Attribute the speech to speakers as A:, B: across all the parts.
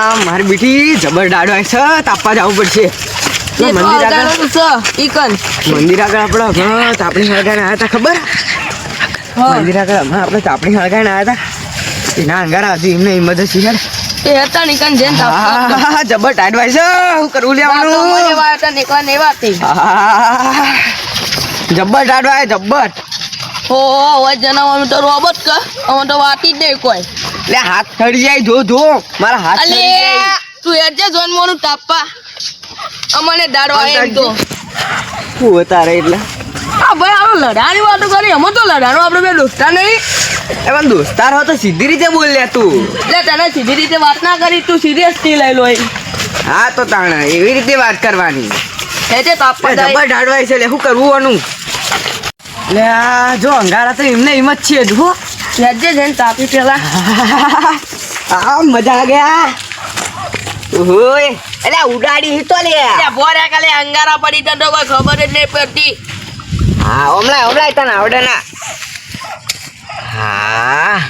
A: આ મારી બેટી જબર ડાડો આવી છે તાપવા જવું પડશે. મંદિર આગળ. મંદિર આગળ આપણે હા તાપણી સળગાઈને આવ્યા હતા ખબર?
B: હા.
A: મંદિર આગળ હમણાં આપણે તાપણી સળગાઈને આવ્યા હતા એના અંગારા હતી એમને ઇમરજન્સી છે.
B: એ હતા નિકન જેન તાપ
A: જબર ટાઈટ ભાઈ છે હું કરવું લેવાનું જબ્બર ટાઈટ ભાઈ જબ્બર
B: હો હવે તો રોબોટ કે? અમે તો વાતી જ નહીં કોઈ.
A: લે હાથ થડી જાય જો જો. મારા હાથ થડી જાય.
B: તું એટલે જન્મોનું તાપા અમને એમ તો.
A: શું તારે એટલે.
B: આ ભાઈ આપણે લડાની વાતો કરી. અમે તો લડાનું આપણે બે દોસ્તા નહીં.
A: એમાં દોસ્તાર હો તો સીધી રીતે બોલ લે તું.
B: એટલે તને સીધી રીતે વાત ના કરી તું સિરિયસલી લઈ લો એ
A: હા તો તાણે એવી રીતે વાત કરવાની.
B: એ છે તાપા
A: જબર ઢાળવાય છે લે શું કરવું આનું? લે આ જો અંગારા તો એમને એમ જ છે જુઓ
B: રાજ્ય જઈને તાપી પેલા.
A: આ મજા આ ગયા. ઓય એટલે ઉડાડી હી તો લે.
B: એટલે ભોરે કાલે અંગારા પડી તો કોઈ ખબર જ નહીં પડતી.
A: હા ઓમલાય ઓમલાય તને આવડે ના. હા.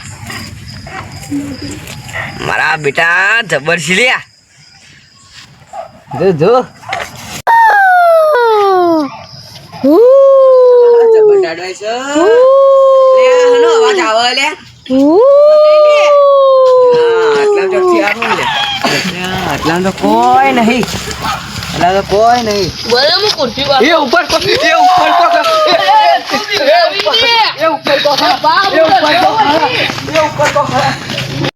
A: મારા બેટા જબર છે લ્યા. જો જો. જબર દાડવાય છે. લે હનો અવાજ આવે લે. હા, આટલા ચોકથી આવું લે. આટલા તો કોઈ નહીં. એટલા તો કોઈ નહીં.
B: બોલે હું કુર્સી પર
A: એ ઉપર કો એ ઉપર કો એ ઉપર કો એ ઉપર કો એ ઉપર કો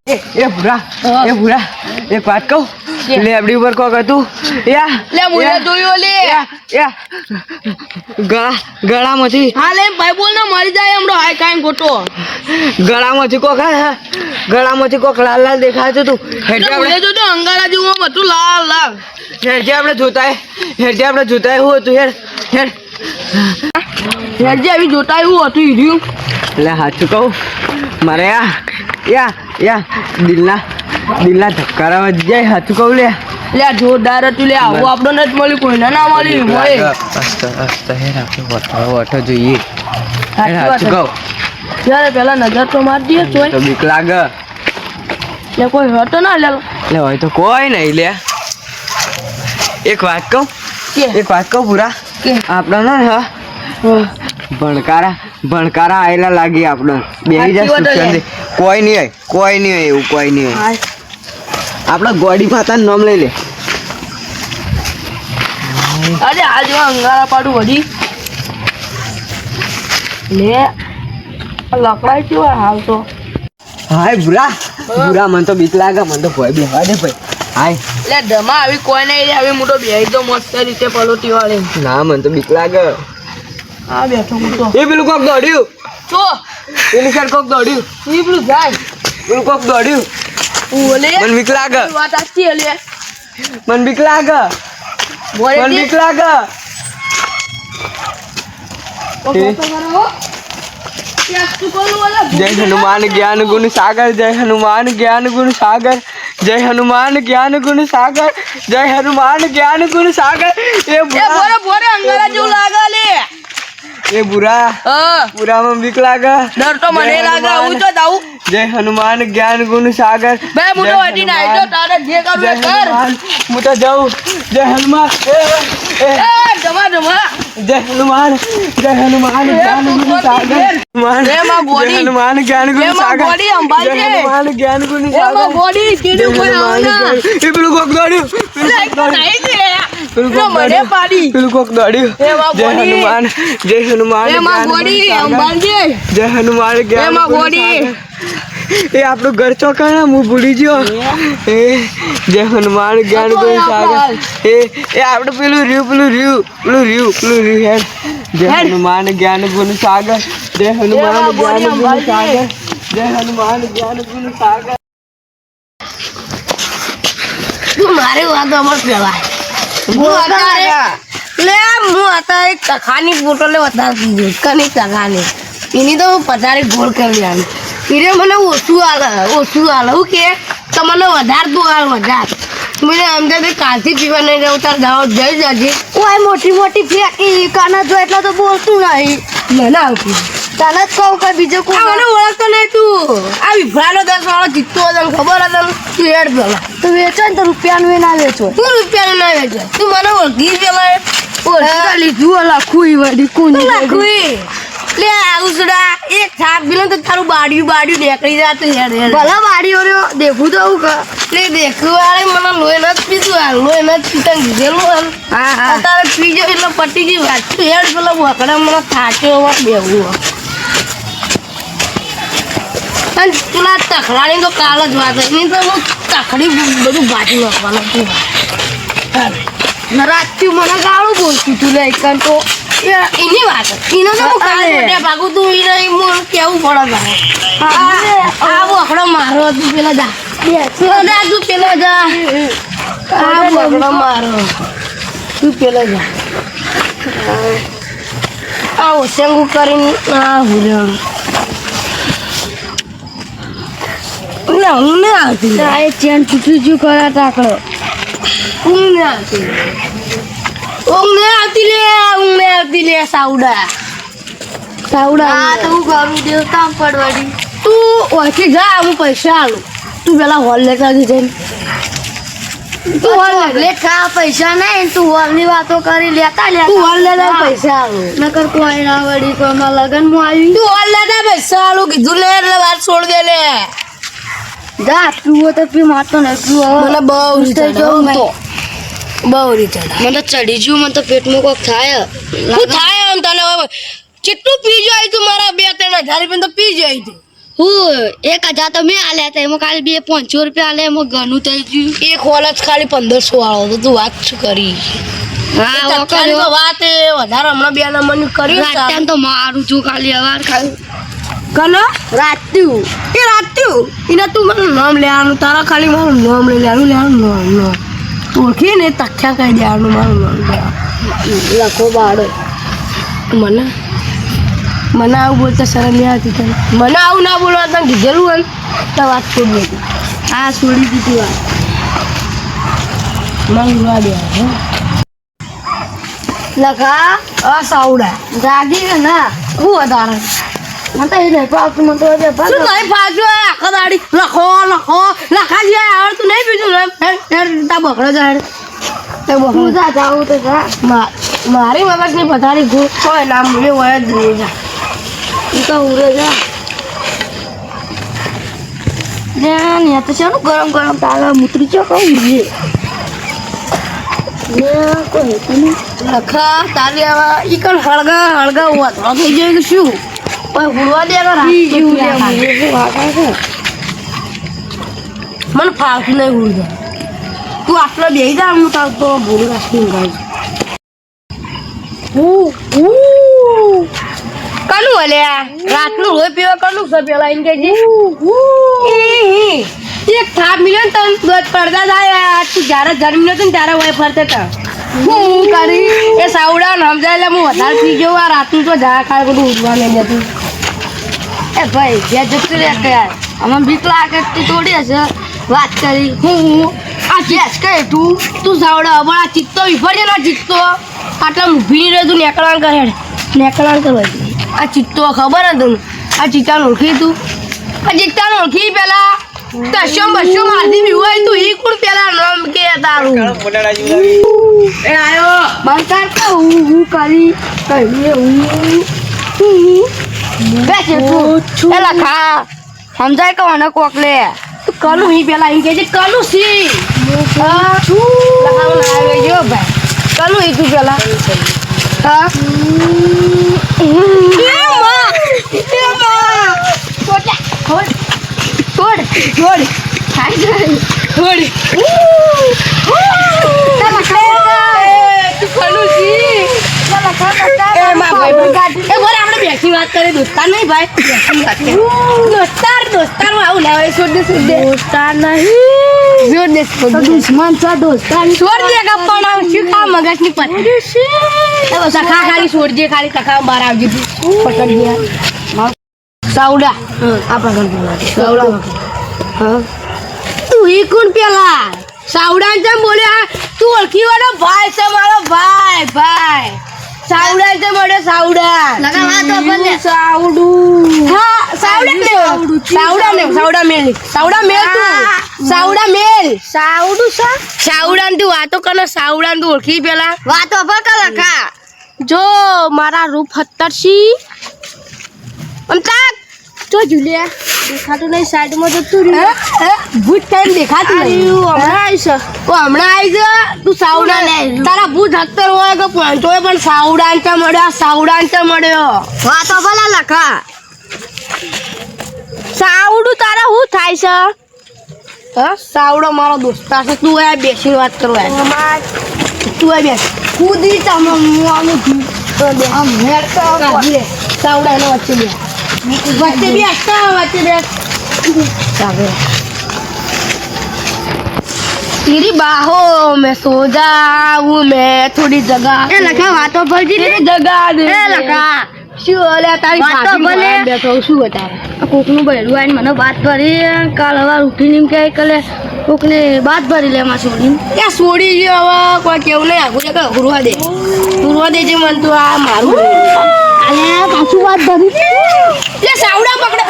A: એ એ ભૂરા એ ભૂરા એક વાત કહું? લે આપડી ઉપર કોક હતું? યા
B: લે મુલે જોયો લે
A: યા ગળા ગળામાંથી.
B: હા લે ભાઈ બોલ ને મરી જાય હમણાં. હાય કાઈ ખોટો.
A: ગળામાંથી કોક ગળામાંથી કોક લાલ લાલ દેખાતું તું
B: હેડે
A: આપણે
B: જોજો અંગારા જેવું બધું હતું લાલ લાલ.
A: હેઠે આપણે જોતા હેઠે આપણે જોતા હું હતું હેડ હેડ.
B: રાજ્ય આવી જોતા હું હતું ઈર્યું
A: એટલે સાચું કહું. મારે યા યા યા દિલના દિલના ધક્કારા વધી જાય સાચું કહું લે.
B: લે જોરદાર હતું લે આવું આપણો નથી મળ્યું કોઈને ના મળ્યું હોય
A: વઠો જોઈએ.
B: સાચી વાત
A: જોઈએ
B: હાથું
A: કહું.
B: ત્યારે પેલા નજર તો માર દે હોય
A: તો બીક લાગે.
B: લે કોઈ હતો ના લે.
A: લે હોય તો કોઈ નહીં લે. એક વાત કહું?
B: કે?
A: એક વાત કહું પૂરા?
B: કે?
A: આપણે ના હા? ભણકારા ભણકારા આયેલા લાગી આપડે બે
B: સાચી
A: હજાર કોઈ નહીં હોય કોઈ નહીં હોય એવું કોઈ નહીં. આપણે ગોડી માતા નામ લઈ લે.
B: અરે આ જો અંગારા પાડું વળી. લે આ લકડાઈ કેવા હાલ તો.
A: હાય બુરા બુરા મને તો બીક લાગે મને તો ભય બેહવા દે ભાઈ. હાય.
B: લે ધમા આવી કોઈ નહીં આવી મોટો બેહી તો મસ્ત રીતે પલોટી વાળી.
A: ના મને તો બીક લાગે.
B: આ બેઠો મોટો
A: એ પેલું કોક દોડ્યું.
B: છો
A: પેલી સાઈડ કોક દોડ્યું.
B: એ પેલું જાય.
A: પેલું કોક દોડ્યું.
B: ઓલે
A: મને બીક લાગે
B: વાત સાચી લે
A: મને બીક લાગે મને બીક લાગે જય હનુમાન જ્ઞાન ગુણ સાગર જય હનુમાન જ્ઞાન ગુણ સાગર જય હનુમાન જ્ઞાન ગુણ સાગર જય હનુમાન જ્ઞાન ગુણ સાગર એ બોરે
B: બોરે અંગારા જેવું લાગે લે
A: એ બુરા. બુરામાં બીક લાગે.
B: ડર તો મને
A: જય
B: લાગે. હું તો જાઉં.
A: જય હનુમાન જ્ઞાન ગુણ સાગર.
B: બે મુડો
A: જય
B: હટી ના
A: હનુમાન.
B: તારે જે કરવું
A: જય
B: કર.
A: હું તો જાઉં. જય હનુમાન. એ,
B: જમા જમા.
A: જય હનુમાન. જય હનુમાન જ્ઞાન ગુણ સાગર. હનુમાન.
B: એ માં ગોળી.
A: હનુમાન જ્ઞાન ગુણ સાગર.
B: અંબાઈ
A: જય હનુમાન જ્ઞાન ગુણ સાગર. જય
B: કીધું કોઈ
A: એ પેલું કોક દોડ્યું. પેલું
B: લે, મને પાડી.
A: પેલું કોક દોડ્યું. જય હનુમાન જય હનુમાન
B: અંબાજી.
A: જય હનુમાન જ્ઞાન
B: એમાં
A: ગુણ એ આપણું ઘર ચોકાણા હું ભૂલી ગયો. એ જય હનુમાન જ્ઞાન
B: હતો
A: સાગર. એ એ આપણું પેલું રહ્યું પેલું રહ્યું પેલું રહ્યું પેલું રહ્યું હેડ. જય હનુમાન જ્ઞાન ગુણ સાગર. જય હનુમાન જ્ઞાન ગુણ સાગર. જય હનુમાન જ્ઞાન ગુણ સાગર.
B: તું મારી વાત અમર કહેવાય લે હું અત્યારે તખાની બોટલે વધારે પીધી કની તખાની એની તો હું પચારી ગોળ કરી આવી એને મને ઓછું આલે ઓછું આલે. હું કે તમને વધારે તું આલ વધારે. મને અંદર કાલથી પીવા નહીં રહું તાર દાવો જઈ જજે.
C: ઓય મોટી મોટી ફેંકી કાના જો એટલા તો બોલતું નહીં.
B: મને આવતું તને જ કહું કે બીજો કોઈ મને ઓળખતો નહીં તું. આ વિભરાનો દસ વાળો જીતતો હતો ખબર હતો તું હેડ પેલા
C: તું વેચો ને તો રૂપિયાનું ના વેચો.
B: તું રૂપિયાનું ના વેચો? તું મને ઓળખી પેલા
C: ઓળખી લીધું અલા ખુઈ વળી કોની
B: લાખુઈ લે આઉસડા એક થાપ બિલો તો તારું બાડિયું બાડિયું નીકળી જાતું હેડ હેડ.
C: ભલા બાડિયો રહ્યો દેખું તો હું કે?
B: લે દેખું વાળે મને લોહી નથી પીતું આ લોહી નથી પીતા કીધેલું હાલ
C: હા હા.
B: તારે પીજો એટલે પટી ગઈ વાત તું હેડ પેલો વકડા મને થાક્યો બેવું બેવું અને પેલા તખડાની તો કાલ જ વાત હતી. તો હું તખડી બધું ભાજી નાખવાનું તું
C: રાતથી મને ગાળું બોલતું તું લઈ કારણ તો.
B: એ- એની વાત એનો તો હું કાલ
C: અરે.
B: ભાગું તું એને મને કેવું પડે તારે. આ વખડો મારો હતું પેલા જા. તું પેલો જા. આ વખડો મારો. તું પેલો જા. આ ઓસંગું કરીને આ હુરણ ના હું આવતી
C: આ એ ચેન તૂટી ગયું કરા તાકડો
B: ઊંઘ આવતી ઊંઘ આવતી લે ઊંઘ આવતી લે સાવડા સાવડા
C: આ તો હું કરું દેવતા પડવાડી.
B: તું ઓળખી જા હું પૈસા આલું. તું પેલા હોલ લેતા જઈને
C: તું હોલ લે પૈસા નહીં તું હોલની વાતો કરી લેતા લે
B: તું હોલ લેતા પૈસા આલું.
C: નકર કોઈ ના વળી કોઈમાં લગનમાં આવી.
B: તું હોલ લેતા પૈસા આલું કીધું લે એટલે વાત છોડ દે લે.
C: જા પીવો તો પી મારતો ને પીવો
B: મને બહુ તો. બહુ રીચડા
C: મને ચડી ગયું મને તો પેટમાં કોક થાય.
B: હું થાય આમ તને કેટલું પી જાય તું મારા બે ત્રણ હજાર રૂપિયા તો પી જાય તું.
C: હું એક હજાર તો મેં આલ્યા હતા એમાં ખાલી બે પાંચસો રૂપિયા આલે એમાં ઘણું થઈ ગયું.
B: એક હોલ જ ખાલી પંદરસો વાળો તો તું વાત શું કરી?
C: હા
B: વાત એ વધારે હમણાં બે નંબરની કર્યું.
C: તો મારું છું ખાલી અવાર ખાલી.
B: કનો
C: રાત્યું
B: એ રાતુ? એના તું મારું નામ લેવાનું તારા ખાલી મારું નામ લઈ લેવાનું લેવાનું નામ નામ તું ઓળખી ને તખ્યા કહી દેવાનું મારું નામ
C: લખો બાળો.
B: મને? મને આવું બોલતા શરમ નહીં આવતી તને? મને આવું ના બોલવા તને કીધેલું હોય તો વાત છોડી હતી
C: આ છોડી દીધી વાત.
B: મને ઉડવા દેવા.
C: લખા.
B: અસાવડા સાવડા
C: જાગી ના.
B: હું વધારે?
C: મને એ નહીં પાવતું મને તો એ
B: શું નહીં આખા દાડી લખો લખો લખા જે આવડતું નહીં બીજું તા બકડો જા
C: હું જા જાવું તો જા.
B: મારી મગજની પથારી ગો હોય નામ હોય જ નહીં જા.
C: તું તો ઉરે જા. ને તો શાનું ગરમ ગરમ તાલા મૂતરી ચો કહું છે? કોઈ હેતું
B: લખા તારી આવા ઈ કણ હળગા હળગા હોવા થઈ જાય કે શું? દે
C: મને
B: ફાવતું નહીં હુડવા તું આટલો બે જા હું તાર તો ભૂલ રાખીને ગાઈ કનું હલ્યા રાતનું રોય પીવા કનું છે પેલા એમ કે એક થાપ મિલ્યો ને તને પડદા થાય તું જ્યારે જન્મ હતો ને ત્યારે વય ફરતે હતા હું કરી? એ સાવડા ને સમજાય એટલે હું વધારે પી ગયો આ રાતનું તો જા ખાય બધું ઉઠવા નહીં જતું
C: એ ભાઈ જ્યાં જતું રે યાર? અમે બીક લાગે તોડી હશે? વાત કરી.
B: હું આ ચેસ કે તું તું સાવડા પણ આ ચિત્તો વિફરજે ના ચિત્તો. આટલા ઊભી રહે તું નેકળાણ કરે. નેકળાણ કરે આ ચિત્તો ખબર ને તને? આ ચિત્તાને ઓળખી તું? આ ચિત્તાને ઓળખી પેલા? કશો બસો મારતી બી હોય તું ઈ કોણ પેલા નામ કે તારું? એ આયો.
C: બંકાર કહું હું હું કરી કહીએ હું.
B: બેસે તું પેલા ખા.
C: સમજાય કે મને કોક લે?
B: કનું હી પેલા એમ કે છે કનું સી હા. લખાવ ના આવે જો ભાઈ. કનું હી તું પેલા. હા. એ માં. એ માં. છોટા છોડ. છોડ. છોડ. ખાઈ જાય. છોડ તું કનું સી એ માં ભાઈ ભાઈ. એ બોલ આપણે બેસી વાત કરી દોસ્તાર નહીં ભાઈ. બેસી વાત દોસ્તાર દોસ્તાર આવું ના છોડ દે છોડ દે.
C: દોસ્તાર નહીં.
B: છોડ દે
C: દુશ્મન છે દોસ્તાર.
B: છોડ દે ગપ્પા ના શું ખા મગજની પથરી એ બસ સખા ખાલી છોડજે ખાલી સખા બહાર આવજે. તું પકડ ગયા સાવડા. આ પકડ સાવડા હા. તું ઈ કોણ પેલા. સાવડા જેમ બોલ્યા તું ઓળખી વાળો ભાઈ છે મારો ભાઈ ભાઈ. સાવડા છે મળે સાવડા.
C: લગા વાત આપણને.
B: સાવડું. હા સાવડા ને સાવડા ને સાવડા મેલ સાવડા. મેલ. તું. સાવડા મેલ.
C: સાવડું સા
B: સાવડા તું વાતો કરે સાવડા તું ઓળખી પેલા.
C: વાતો પર કા લખા.
B: જો મારા રૂપ હત્તરસી અમતા
C: તો જુલિયા દેખાતું નહીં સાઈડમાં જતું
B: ભૂત કઈ દેખાતું નહીં.
C: હમણાં આવીશ
B: ઓ હમણાં આવી જ તું સાવડા
C: લે
B: તારા ભૂત હત્તર હોય કે પાંચો પણ સાવડા ને મળ્યો સાવડા ને મળ્યો.
C: તો ભલા લખા.
B: સાવડું તારા શું થાય છે? હા? સાવડો મારો દોસ્તાર છે. તું આ બેસી વાત કરો તું આ બેસ.
C: કુદી તમે હું
B: લે. સાવડા એના વચ્ચે બે વચ્ચે બેસ તો વચ્ચે બેસ ચાલે तेरी बाहों में सो जाऊं मैं थोड़ी जगह
C: એ લખા વાતો ભરજી
B: तेरी जगह दे
C: એ લખા
B: શું ઓલે તારી
C: વાત તો
B: ભાભી
C: ભલે.
B: બહાર બેઠો શું બતાવે
C: કોકનું બહેરું આવીને મને વાત ભરી કાલ હવાર ઉઠીને એમ કહે કલે કોકને વાત ભરી લે માં છોડીને
B: ત્યાં છોડી ગયો હવે કોઈ કેવું નહીં આગળ કે ઉરવા દે. ઉરવા દે છે મન તો આ મારું.
C: અલે પાછું વાત ભરી.
B: લે સાવડા પકડે.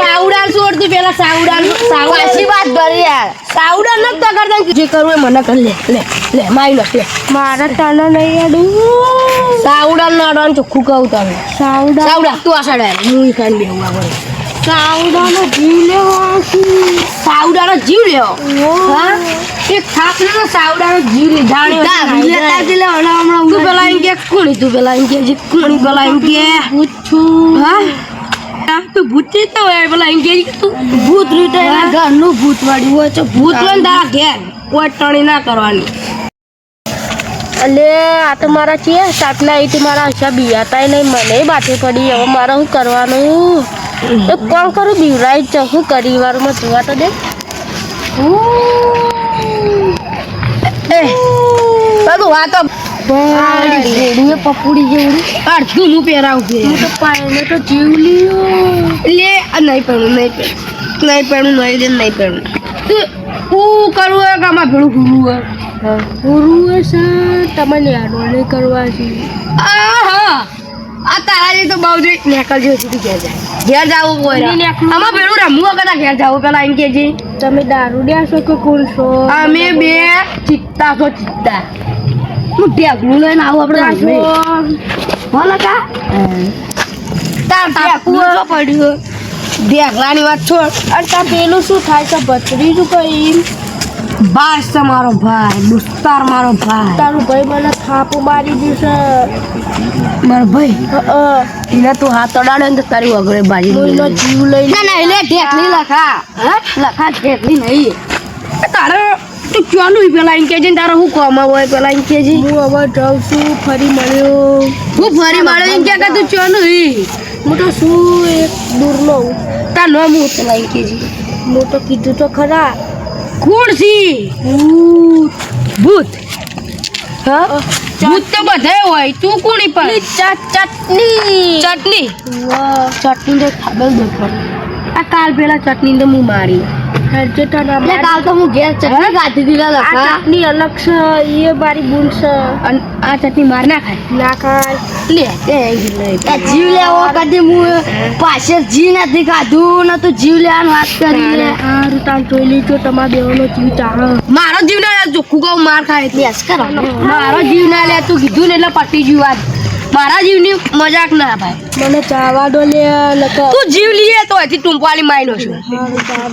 B: સાવડા છોડ તું પેલા સાવડા સાવડા
C: પાછી વાત ભરી યાર.
B: સાવડા ન તો કરતા જે કરવું એ મને કરી લે લે લે માઈ લો લે.
C: મારા તને નહીં અડું
B: સાવડા ના અડવાનું ચોખ્ખું કહું તમે
C: સાવડા.
B: સાવડા તું આ સાડા હું ખાઈ બેહું આગળ
C: સાવડાનો જીવ લેવો
B: સાવડાનો જીવ લેવો? હા? એક થાક સાવડાનો જીવ લે. જાણ્યો
C: લેતા જ લે હમણાં હમણાં
B: તું પેલા એમ કે? કોણી તું પેલા એમ કે? જે કોણી પેલા એમ કે? હા? તું ભૂત તો હોય પેલા એમ કે તું? ભૂત રીતે
C: ઘરનું ભૂત વાળ્યું હોય તો
B: ભૂત હોય ને તારા ઘેર. કોઈ ટણી ના કરવાની.
C: અલે આ તો મારા છે સાપના અહીંથી મારા હસા બિયાતા નહીં મને બાથે પડી હવે મારે શું કરવાનું? એક કોણ કરું બીવરાઈ જ શું કરી? વારમાં જોવા તો દે.
B: બધું વાતો
C: ઘોડીએ પપુડી જેવડી.
B: અડધું હું પહેરાવું છે
C: હું તો પાયને તો જીવ લીયો
B: લે આ નહીં પહેરું નહીં પહેરું. નહીં પહેરું નહીં દે નહીં પહેરું. હું કરવું હોય કે આમાં ભેળું ઘૂરવું હોય.
C: ગુરુએ છે તમારે આડો નહીં કરવા છે.
B: આહા. આ તારા તો બહુ જોઈ નેકળજો સુધી ઘેર જાય. ઘેર જાવું
C: કોઈ
B: આમાં પેલું રમવું કદા ઘેર જાવું પેલા એમ કેજી
C: તમે દારૂ ડ્યા છો કે કોણ છો?
B: અમે બે ચિત્તા છો ચિત્તા. હું ઢેકલું લઈને આવું આપણે
C: બોલો કા
B: તાર
C: પૂરો પડ્યો
B: ઢેકલાની વાત છોડ.
C: અને તાર પેલું શું થાય છે? ભત્રીજું કઈ
B: છે મારો ભાઈ દોસ્તાર મારો ભાઈ.
C: તારું ભાઈ મને થાપો મારી દીધો
B: મારો ભાઈ? એને તું હાથ અડાડે ને તારી વગડે બાજી
C: જીવ લઈ
B: ના ના એટલે ઢેકલી લખા. હા? લખા ઢેકલી નહીં. તારે તું ચાલુ પેલા એમ કેજે ને તારે હું કોમ હોય પેલા એમ કેજે
C: હું હવે જાઉં છું ફરી મળ્યો.
B: હું ફરી મળ્યો એમ કે તું ચાલુ
C: હું? તો શું એક દૂરનો
B: તાર નામ હું પેલા એમ કેજે
C: હું તો કીધું તો ખરા.
B: ખુરશી
C: ભૂત.
B: ભૂત. હા? ભૂત તો બધે હોય તું કોની પર?
C: ચટણી
B: ચટણી.
C: વાહ
B: ચટણી તો ખાબલ દો આ કાલ પેલા ચટણી તો હું મારી.
C: હેડજે તારા
B: લે કાલ તો હું ઘેર ચટણી ખાધી હતી
C: આ ચટણી અલગ છે એ મારી બૂન છે
B: અને આ ચટણી માર ના ખાય
C: ના ખાય
B: લે એ
C: જીવ લેવો કદી હું પાસે જી નથી ખાધું ને તું જીવ લેવાની વાત કરી હારું તાન જોઈ લીધો તમારા બેવાનો જીવ ચાહે
B: મારો જીવ ના લે ચોખ્ખું કહું માર ખાય એટલે મારો જીવ ના લે તું કીધું ને એટલે પટી ગયું વાત મારા જીવની મજાક ના ભાઈ.
C: મને ચાવા દો લે
B: તું જીવ લીએ તો હજી ટૂંપાલી માયનો છું.
C: ચાવા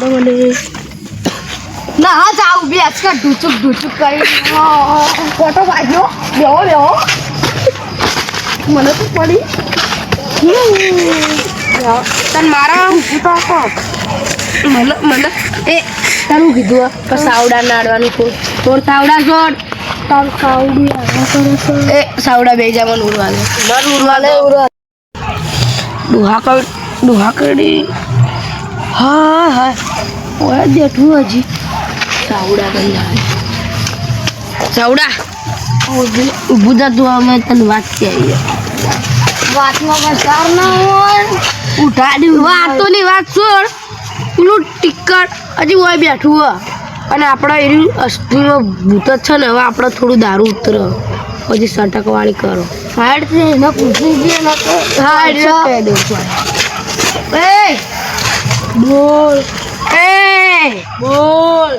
B: ના હા જાવ બેસ કર ઢૂચુક ઢૂચુક કરી. ફોટો પાડ્યો લેવો લેવો મને તો પડી? તન મારા મને મને. એ તારું કીધું હે? કે સાવડા નાડવાનું કોણ તો સાવડા છોડ
C: તારું આવ્યા કરે છે
B: એ સાવડા બે જા મને ઉડવા દે મન ઉડવા દે ડુહા કર ડુહા કરી હા હા. ઓય બેઠું હજી. સાવડા કરી આવે સાવડા. ઊભું થા તું અમે તને વાત કરી
C: વાતમાં વસાર ના હોય.
B: ઉઠાડી વાતોની વાત છોડ પેલું ટિકટ હજી ઓય બેઠું હ. અને આપણા એની અસ્થિમાં ભૂત જ છે ને હવે આપણે થોડું દારૂ ઉતર. પછી સટક વાળી કરો. હાડ છે એને પૂછી દે ને તો હાડ છે. એ! બોલ. એ! બોલ.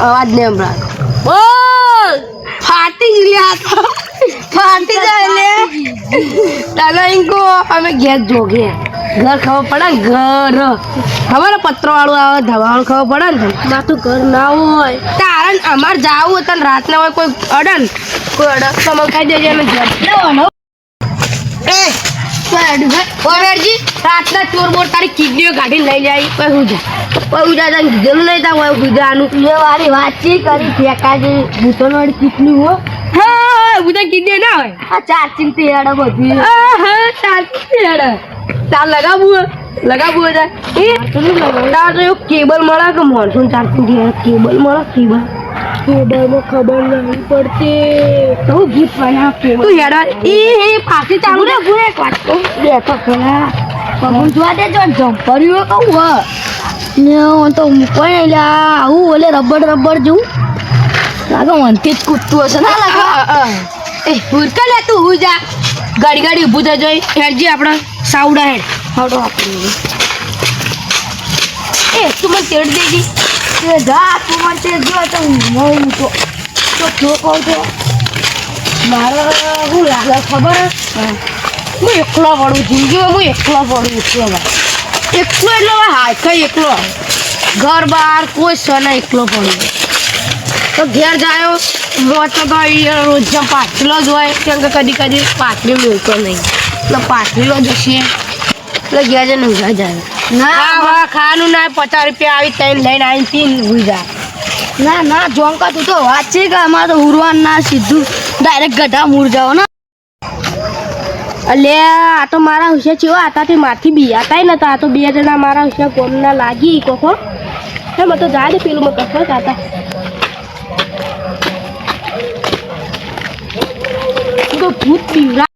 B: અવાજ ને હમણાં બોલ. ફાટી ગયા તો ફાટી જાય લે. દાદા ઇંકો અમે ઘેર જોગે ઘર ખબર પડે? ઘર. ખબર પત્ર વાળું આવે ધવાળું ખબર પડે ને?
C: માથું ઘર ના હોય.
B: તારણ અમાર જાવું હતું રાતના હોય કોઈ અડન? કોઈ અડક તો મને દેજે અમે ઘર. લેવાનો એ ઓવેરજી રાતના ચોર બોર તારી કિડનીઓ કાઢી લઈ જાય. કોઈ હું જા. કોઈ હું જા કીધેલું નહીં તા હોય ગુજાનું
C: મેં મારી વાતચીત કરી ફેંકાજી. ભૂતોન વાળી કેટલી હો
B: બધા કિડની ના હોય.
C: આ ચાર ચિંતી હેડે બધી.
B: આ હા ચાલતી હેડે. તાર લગાવવું હોય? લગાવવું હોય એ તાર તો કેબલ મળે કે મોનસૂન ચાલતું ઘેર કેબલ મળે કેબલ?
C: કેબલમાં ખબર નહીં પડતી.
B: તો ગીત બનાવ તું હેડા. એ એ પાછી ચાલુ રે
C: પૂરે એક વાત કહું બે તો ખરા. પગું જોવા દેજો જમ્પર્યું કહું હ. ને તો મૂકો ને આવું ઓલે રબડ રબડ જેવું. લાગે મનથી જ કૂદતું હશે. ના લાગો?
B: એ ભૂરકા લે તું હું જા. ગાડી ગાડી ઊભું થઈ જઈ. હેડજી આપણે સાવડા હેડ.
C: હડો આપણે
B: એ તું મને તેડ દેજી.
C: તે જા તું મને તેડ જો તો હું તો. તો જો કહું તો. મારે શું લાગે ખબર? હે?
B: એકલો પડું જિંદગીમાં હું એકલો પડું એકલો એકલો એટલે કઈ એકલો? ઘર બહાર કોઈ સને એકલો પડું તો ઘેર જાયો મોચો તો રોજ રોજ પાટલો જ હોય કેમ કે કદી કદી પાટલી મળતો નહીં. એટલે પાટલીલો જ હશે. એટલે ઘેર જઈને ઊંઘા જાય.
C: ના
B: હા ખાવાનું ના પચાસ રૂપિયા આવી ત્રણ લઈને આવીને પીને ઊંઘી
C: ના ના જોંકા તું તો વાત છે કે અમારે તો ઉરવાન ના સીધું ડાયરેક્ટ ગઢા મૂર જાઓ ને.
B: અલે આ તો મારા હુશે ચેવો આતાથી માથી બિયાતાય નતા આ તો બે જણા મારા હુશે કોમના લાગી કોકો હે. મેં તો જાય પેલું મેં કશો આતા. તો ભૂત પીવડા